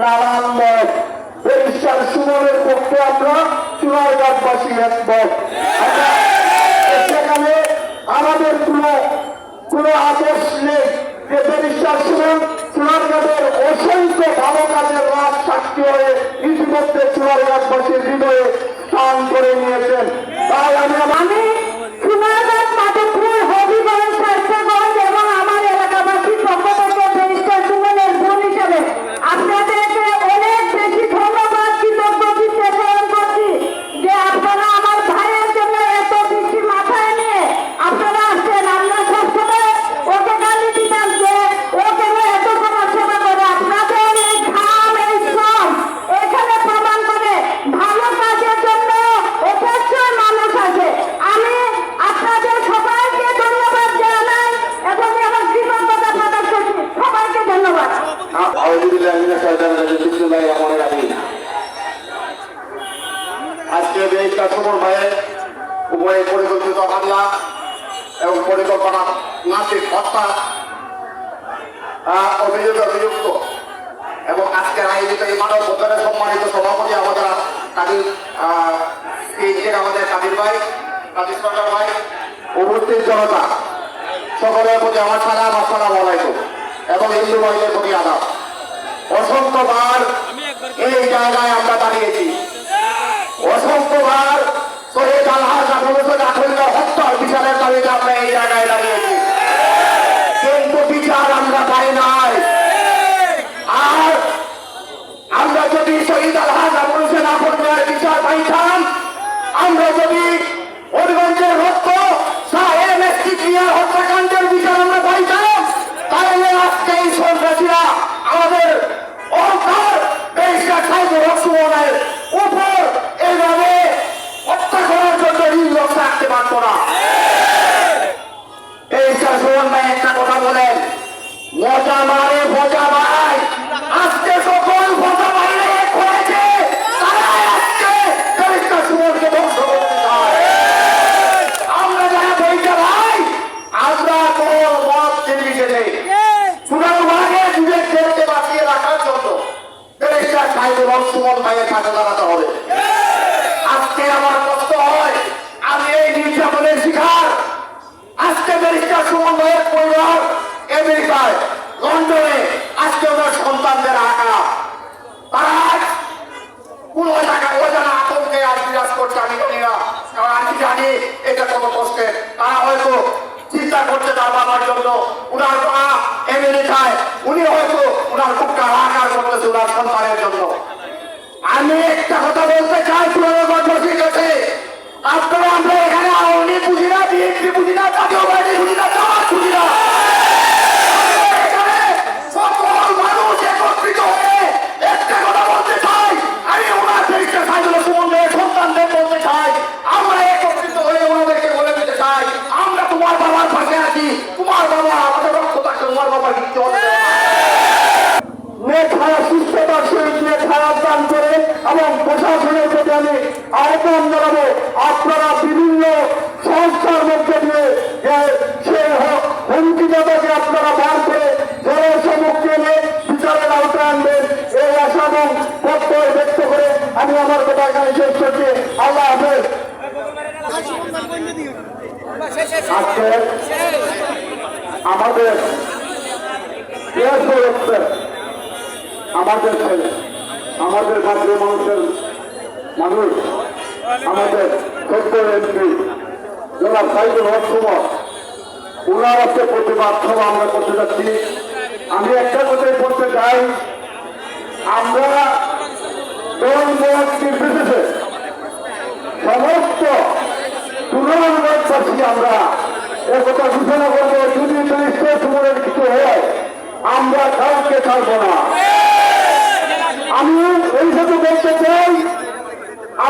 নানান মত ব্যারিস্টার সুমনের পক্ষে আমরা চুনারঘাটবাসী একমত আমরা সেখানে আমাদের কোনো কোনো আপোষ নেই যে ব্যারিস্টার সুমন চুনারঘাটের অসংখ্য ভালো কাজের রাত সাক্ষী হয়ে ইতিমধ্যে চুনারঘাটবাসীর হৃদয়ে স্থান করে নিয়েছেন। হত্যা অভিযোগে অভিযুক্ত এবং আজকের আয়োজিত এই মানব বন্ধনের সম্মানিত সভাপতি আমাদের কাদির আহ, আমাদের কাদির ভাই কাদির সরকার ভাই উপস্থিত জনতা সকলের প্রতি আমার সালাম আসসালাম আলাইকুম এবং হিন্দু ভাইদের প্রতি আদাব। অসংখ্যবার এই জায়গায় আমরা দাঁড়িয়েছি। অসংখ্যবার সন্ত্রাসীরা আমাদের অহংকার দেশটা খাইতে রক্ষণের উপর এইভাবে হত্যা করার জন্য ঋণ রাখতে পারতো না। সুমন ভাইয়ের কাছে দাঁড়াতে হবে। আজকে আমার কষ্ট হয়, আমি এই নির্যাতনের শিকার। আজকে ব্যারিস্টার সুমন ভাইয়ের পরিবার আমেরিকায়, লন্ডনে, আজকে ওদের সন্তানদের আঁকা। তারা কোন জায়গায় অজানা আতঙ্কে আজ বিরাজ করছে, আমি জানি না। কারণ আমি জানি এটা কত কষ্টের। তারা হয়তো চিন্তা করছে তার বাবার জন্য। উনার মা আমেরিকায়, উনি হয়তো উনার বুকটা আকার করতেছে, উনার সন্তানের জন্য। আমি একটা কথা বলতে চাই পুরোনো কাছে। আপনারা আমরা এখানে আওয়ামী বুঝি না বিএনপি বুঝি না জাতীয় পার্টি বুঝি না জামাত আহ্বান জানাব আপনারা বিভিন্ন সংস্থার মধ্যে দিয়ে যে সেই হ- হুমকিদাতাকে আপনারা বার করে জলের এনে বিচারের আওতায় আনবেন, এই আশা এবং প্রত্যয় ব্যক্ত করে আমি আমার কথা এখানে শেষ করছি। আল্লাহ হাফেজ। আমাদের আমাদের ছেলে, আমাদের ভাগ্য মানুষের মানুষ। আমাদের সত্য এমপি যারা সাইকেল হওয়ার ওনার হচ্ছে প্রতিবাদ, সভা আমরা করতে যাচ্ছি। আমি একটা কথাই বলতে চাই আমরা দল মত নির্বিশেষে সমস্ত তুলনাবাসী আমরা একথা ঘোষণা করব, যদি চল্লিশটা সময়ের কিছু হয়, আমরা কাউকে ছাড়বো না আমি এই সাথে বলতে চাই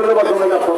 ধন্যবাদ